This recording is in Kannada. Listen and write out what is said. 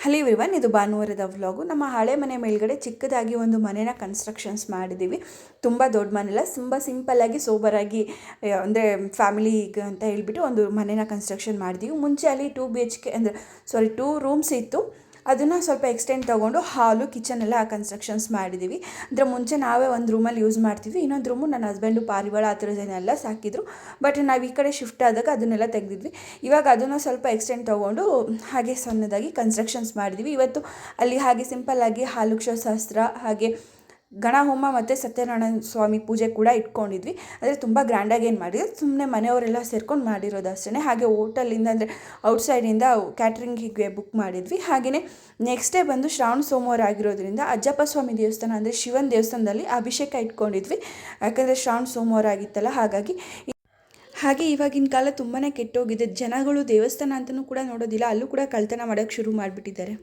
ಹಲೋ ಇವನ್ ಇದು ಭಾನುವಾರದ ವ್ಲಾಗು ನಮ್ಮ ಹಳೆ ಮನೆ ಮೇಲ್ಗಡೆ ಚಿಕ್ಕದಾಗಿ ಒಂದು ಮನೇನ ಕನ್ಸ್ಟ್ರಕ್ಷನ್ಸ್ ಮಾಡಿದ್ದೀವಿ ತುಂಬ ದೊಡ್ಡ ಮನೆಲ್ಲ ತುಂಬ ಸಿಂಪಲ್ಲಾಗಿ ಸೋಬರಾಗಿ ಅಂದರೆ ಫ್ಯಾಮಿಲಿ ಅಂತ ಹೇಳಿಬಿಟ್ಟು ಒಂದು ಮನೇನ ಕನ್ಸ್ಟ್ರಕ್ಷನ್ ಮಾಡಿದ್ದೀವಿ ಮುಂಚೆ ಅಲ್ಲಿ ಟೂ ಬಿ ಎಚ್ ಕೆ ಅಂದರೆ ಸಾರಿ ಟೂ ರೂಮ್ಸ್ ಇತ್ತು. ಅದನ್ನು ಸ್ವಲ್ಪ ಎಕ್ಸ್ಟೆಂಡ್ ತೊಗೊಂಡು ಹಾಲು ಕಿಚನ್ ಎಲ್ಲ ಕನ್ಸ್ಟ್ರಕ್ಷನ್ಸ್ ಮಾಡಿದ್ದೀವಿ ಅಂದರೆ ಮುಂಚೆ ನಾವೇ ಒಂದು ರೂಮಲ್ಲಿ ಯೂಸ್ ಮಾಡ್ತಿದ್ವಿ. ಇನ್ನೊಂದು ರೂಮು ನನ್ನ ಹಸ್ಬೆಂಡು ಪಾರಿವಾಳ ಆ ಥರದ್ದನ್ನೆಲ್ಲ ಸಾಕಿದ್ರು. ಬಟ್ ನಾವು ಈ ಕಡೆ ಶಿಫ್ಟ್ ಆದಾಗ ಅದನ್ನೆಲ್ಲ ತೆಗೆದಿದ್ವಿ. ಇವಾಗ ಅದನ್ನು ಸ್ವಲ್ಪ ಎಕ್ಸ್ಟೆಂಡ್ ತೊಗೊಂಡು ಹಾಗೆ ಸಣ್ಣದಾಗಿ ಕನ್ಸ್ಟ್ರಕ್ಷನ್ಸ್ ಮಾಡಿದ್ವಿ. ಇವತ್ತು ಅಲ್ಲಿ ಹಾಗೆ ಸಿಂಪಲ್ಲಾಗಿ ಹಾಲು ಶಾಸ್ತ್ರ, ಹಾಗೆ ಗಣ ಹೋಮ ಮತ್ತು ಸತ್ಯನಾರಾಯಣ ಸ್ವಾಮಿ ಪೂಜೆ ಕೂಡ ಇಟ್ಕೊಂಡಿದ್ವಿ. ಅಂದರೆ ತುಂಬ ಗ್ರ್ಯಾಂಡಾಗಿ ಏನು ಮಾಡಿದ್ರು? ಸುಮ್ಮನೆ ಮನೆಯವರೆಲ್ಲ ಸೇರ್ಕೊಂಡು ಮಾಡಿರೋದು ಅಷ್ಟೇ ಹಾಗೆ ಹೋಟೆಲಿಂದ ಅಂದರೆ ಔಟ್ಸೈಡಿಂದ ಕ್ಯಾಟ್ರಿಂಗಿಗೆ ಬುಕ್ ಮಾಡಿದ್ವಿ. ಹಾಗೆಯೇ ನೆಕ್ಸ್ಟ್ ಡೇ ಬಂದು ಶ್ರಾವಣ ಸೋಮವಾರ ಆಗಿರೋದ್ರಿಂದ ಅಜ್ಜಪ್ಪ ಸ್ವಾಮಿ ದೇವಸ್ಥಾನ ಅಂದರೆ ಶಿವನ ದೇವಸ್ಥಾನದಲ್ಲಿ ಅಭಿಷೇಕ ಇಟ್ಕೊಂಡಿದ್ವಿ. ಯಾಕಂದರೆ ಶ್ರಾವಣ ಸೋಮವಾರ ಆಗಿತ್ತಲ್ಲ, ಹಾಗಾಗಿ ಹಾಗೆ ಇವಾಗಿನ ಕಾಲ ತುಂಬಾ ಕೆಟ್ಟೋಗಿದೆ. ಜನಗಳು ದೇವಸ್ಥಾನ ಅಂತಲೂ ಕೂಡ ನೋಡೋದಿಲ್ಲ. ಅಲ್ಲೂ ಕೂಡ ಕಳ್ತನ ಮಾಡೋಕ್ಕೆ ಶುರು ಮಾಡಿಬಿಟ್ಟಿದ್ದಾರೆ.